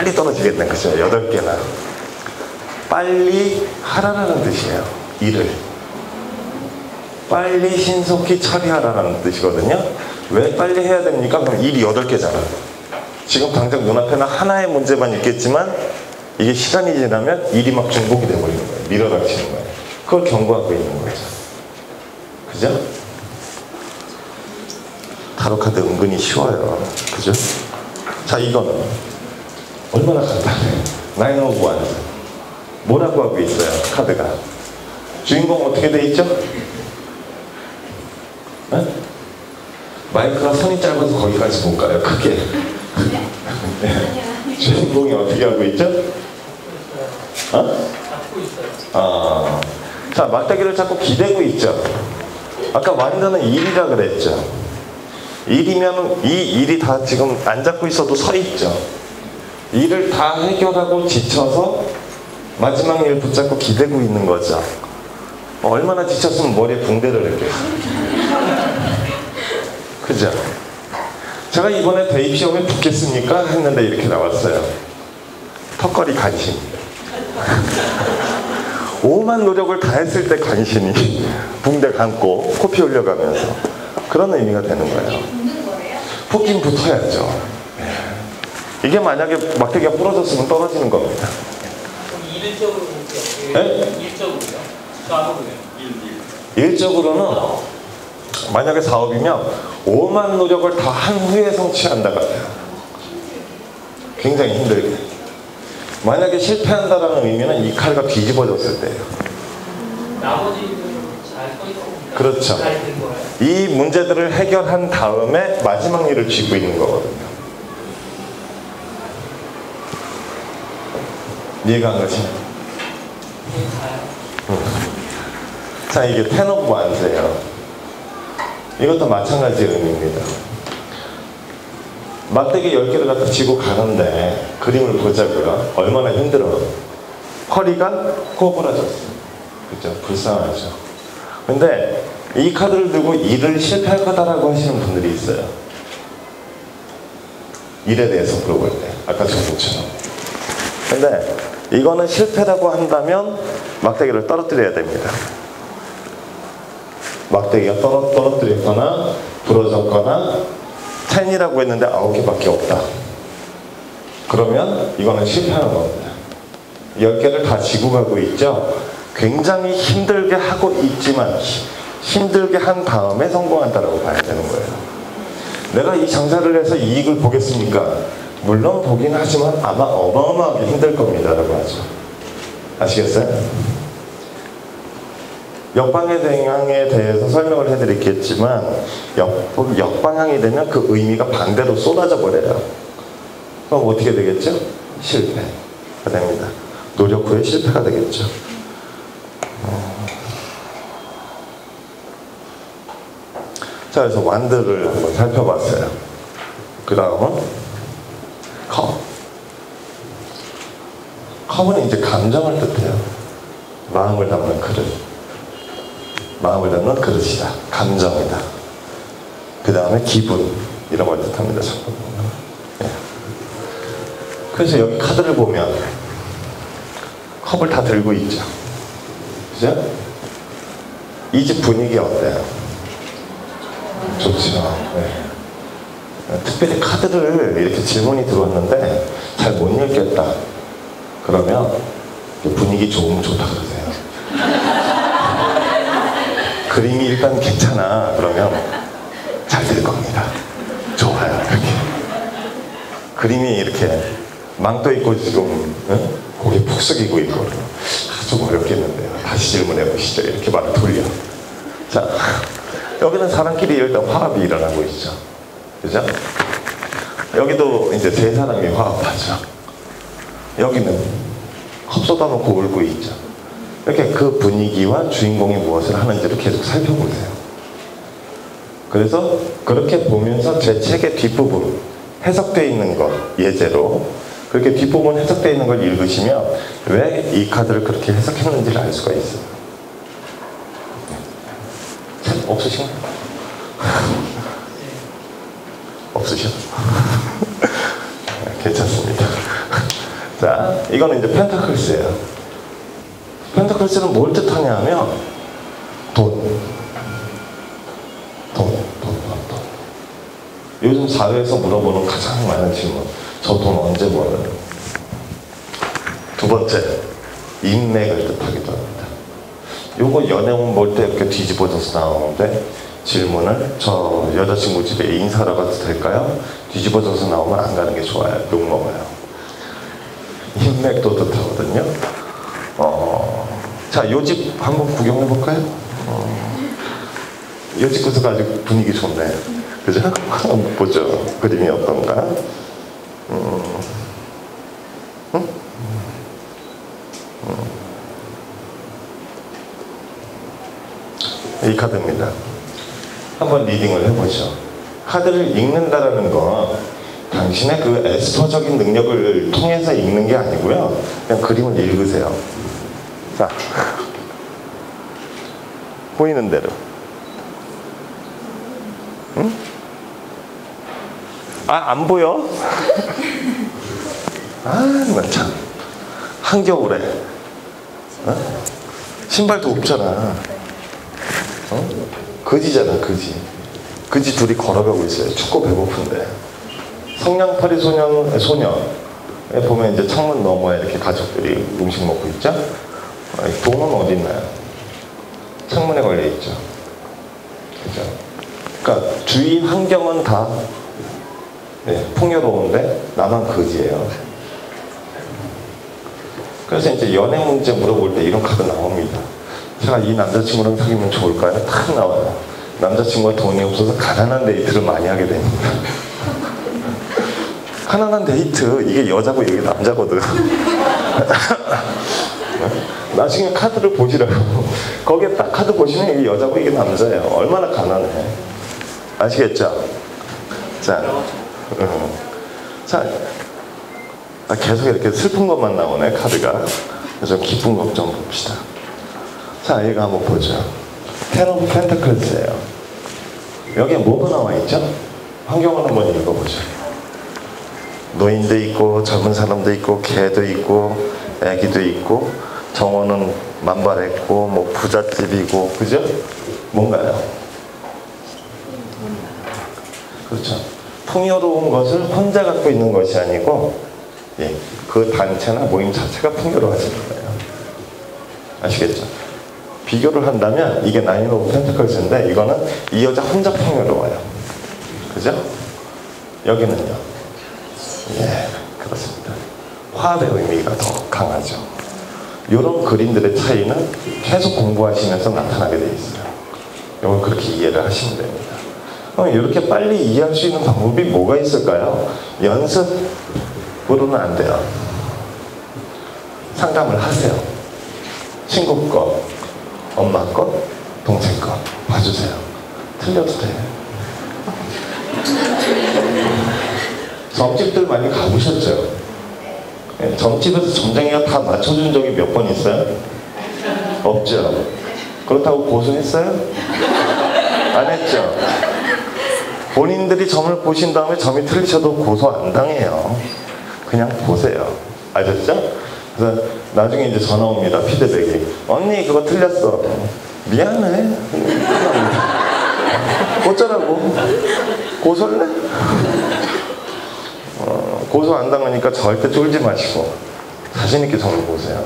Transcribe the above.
빨리 떨어지겠네. 그죠? 여덟 개나. 빨리 하라라는 뜻이에요. 일을. 빨리 신속히 처리하라는 뜻이거든요. 왜 빨리 해야 됩니까? 그럼 일이 여덟 개잖아. 지금 당장 눈앞에는 하나의 문제만 있겠지만 이게 시간이 지나면 일이 막 중복이 돼버리는 거예요. 밀어닥치는 거예요. 그걸 경고하고 있는 거죠. 그죠? 타로 카드 은근히 쉬워요. 그죠? 자, 이거는 얼마나 간단해. 나인 오브 원. 뭐라고 하고 있어요, 카드가? 주인공 어떻게 돼 있죠? 네? 마이크가 손이 짧아서 거기까지 못 가요, 크게. 네. 주인공이 어떻게 하고 있죠? 어? 아, 자, 막대기를 잡고 기대고 있죠. 아까 완전은 일이라 그랬죠. 일이면 이 일이 다 지금 안 잡고 있어도 서 있죠. 일을 다 해결하고 지쳐서 마지막 일 붙잡고 기대고 있는 거죠. 얼마나 지쳤으면 머리에 붕대를 했겠어요. 그죠? 제가 이번에 대입 시험에 붙겠습니까? 했는데 이렇게 나왔어요. 턱걸이 간신. 오만 노력을 다 했을 때 간신이 붕대 감고 코피 흘려가면서 그런 의미가 되는 거예요. 붙긴 붙어야죠. 예. 이게 만약에 막대기가 부러졌으면 떨어지는 겁니다. 일적으로 네? 일적으로요? 사업은요? 일, 일. 일적으로는 만약에 사업이면 오만 노력을 다 한 후에 성취한다 같아요. 굉장히 힘들게. 만약에 실패한다라는 의미는 이 칼가 뒤집어졌을 때예요. 나머지는 있습니다. 그렇죠. 이 문제들을 해결한 다음에 마지막 일을 쥐고 있는 거거든요. 이해가 안 가시나요? 자, 이게 텐 오브 완세예요. 이것도 마찬가지 의미입니다. 막대기 10개를 갖다 쥐고 가는데 그림을 보자고요. 얼마나 힘들어. 허리가 꼬부라졌어. 그죠? 불쌍하죠. 근데 이 카드를 들고 일을 실패할 거다라고 하시는 분들이 있어요. 일에 대해서 물어볼 때. 아까 저분처럼. 근데 이거는 실패라고 한다면 막대기를 떨어뜨려야 됩니다. 막대기가 떨어, 떨어뜨렸거나 부러졌거나 텐이라고 했는데 아홉 개밖에 없다. 그러면 이거는 실패하는 겁니다. 열 개를 다 지고 가고 있죠. 굉장히 힘들게 하고 있지만 히- 힘들게 한 다음에 성공한다라고 봐야 되는 거예요. 내가 이 장사를 해서 이익을 보겠습니까? 물론 보긴 하지만 아마 어마어마하게 힘들 겁니다 라고 하죠. 아시겠어요? 역방향에 대해서 설명을 해드리겠지만 역, 역방향이 되면 그 의미가 반대로 쏟아져 버려요. 그럼 어떻게 되겠죠? 실패가 됩니다. 노력 후에 실패가 되겠죠. 어. 자, 그래서 완드를 한번 살펴봤어요. 그 다음은 컵. 컵은 이제 감정을 뜻해요. 마음을 담는 그릇. 마음을 담는 그릇이다. 감정이다. 그 다음에 기분. 이런 걸 뜻합니다. 예. 그래서 여기 카드를 보면 컵을 다 들고 있죠. 그죠? 이 집 분위기 어때요? 좋죠. 네. 특별히 카드를 이렇게 질문이 들어왔는데 잘 못 읽겠다. 그러면 분위기 좋으면 좋다 그러세요. 그림이 일단 괜찮아. 그러면 잘 될 겁니다. 좋아요. 이렇게. 그림이 이렇게 망떠 있고 지금 응? 고개 푹 숙이고 있고 아, 좀 어렵겠는데요. 다시 질문해 보시죠. 이렇게 말을 돌려. 자, 여기는 사람끼리 일단 화합이 일어나고 있죠. 그죠? 여기도 이제 세 사람이 화합하죠. 여기는 컵 쏟아놓고 울고 있죠. 이렇게 그 분위기와 주인공이 무엇을 하는지를 계속 살펴보세요. 그래서 그렇게 보면서 제 책의 뒷부분, 해석되어 있는 것, 예제로 그렇게 뒷부분 해석되어 있는 걸 읽으시면 왜 이 카드를 그렇게 해석했는지를 알 수가 있어요. 책 없으신가요? 없으셔? 괜찮습니다. 자, 이거는 이제 펜타클스예요. 펜타클스는 뭘 뜻하냐 하면 돈. 돈, 돈, 돈, 돈. 요즘 사회에서 물어보는 가장 많은 질문. 저 돈 언제 벌어요? 두 번째, 인맥을 뜻하기도 합니다. 요거 연애운 볼때 이렇게 뒤집어져서 나오는데 질문을 저 여자친구 집에 인사하러 가도 될까요? 뒤집어져서 나오면 안 가는 게 좋아요. 욕 먹어요. 인맥도 뜻하거든요. 어, 자, 요 집 한번 구경해 볼까요? 어, 요집 구석 아주 분위기 좋네. 그죠? 한번 보죠. 그림이 어떤가? 음. 응? 이 카드입니다. 한번 리딩을 해보죠. 카드를 읽는다라는 건 당신의 그 에스터적인 능력을 통해서 읽는 게 아니고요. 그냥 그림을 읽으세요. 자, 보이는 대로. 응? 아, 안 보여? 아, 나 참. 한겨울에. 어? 신발도 없잖아. 어? 거지잖아, 거지. 거지 둘이 걸어가고 있어요. 춥고 배고픈데. 성냥팔이 소년, 소녀에 보면 이제 창문 너머에 이렇게 가족들이 음식 먹고 있죠? 동은 어디 있나요? 창문에 걸려 있죠. 그죠? 그러니까 주위 환경은 다 네, 풍요로운데 나만 거지예요. 그래서 이제 연애 문제 물어볼 때 이런 카드 나옵니다. 제가 이 남자친구랑 사귀면 좋을까요? 탁 나와요. 남자친구가 돈이 없어서 가난한 데이트를 많이 하게 됩니다. 가난한 데이트 이게 여자고 이게 남자거든. 나중에 카드를 보시라고. 거기에 딱 카드 보시면 이게 여자고 이게 남자예요. 얼마나 가난해. 아시겠죠? 자, 음. 자, 아, 계속 이렇게 슬픈 것만 나오네 카드가. 그래서 기쁜 것 좀 봅시다. 자, 이거 한번 보죠. 테런 펜타클스예요. 여기에 뭐가 나와 있죠? 환경을 한번 읽어보죠. 노인도 있고 젊은 사람도 있고 개도 있고 애기도 있고 정원은 만발했고 뭐 부잣집이고 그죠? 뭔가요? 그렇죠. 풍요로운 것을 혼자 갖고 있는 것이 아니고 예, 그 단체나 모임 자체가 풍요로워지는 거예요. 아시겠죠? 비교를 한다면 이게 나인 오브 펜트클스인데 이거는 이 여자 혼자 풍요로워요. 그죠? 여기는요. 예, 그렇습니다. 화합의 의미가 더 강하죠. 이런 그림들의 차이는 계속 공부하시면서 나타나게 돼 있어요. 이걸 그렇게 이해를 하시면 됩니다. 그럼 이렇게 빨리 이해할 수 있는 방법이 뭐가 있을까요? 연습으로는 안 돼요. 상담을 하세요. 친구 거, 엄마 거, 동생 거 봐주세요. 틀려도 돼. 점집들 많이 가보셨죠? 예, 점집에서 점장이가 다 맞춰준 적이 몇 번 있어요? 없죠? 그렇다고 고소했어요? 안 했죠? 본인들이 점을 보신 다음에 점이 틀리셔도 고소 안 당해요. 그냥 보세요. 아셨죠? 그래서 나중에 이제 전화 옵니다. 피드백이. 언니 그거 틀렸어. 미안해. 어쩌라고? 고소할래? 어, 고소 안 당하니까 절대 쫄지 마시고 자신 있게 점을 보세요.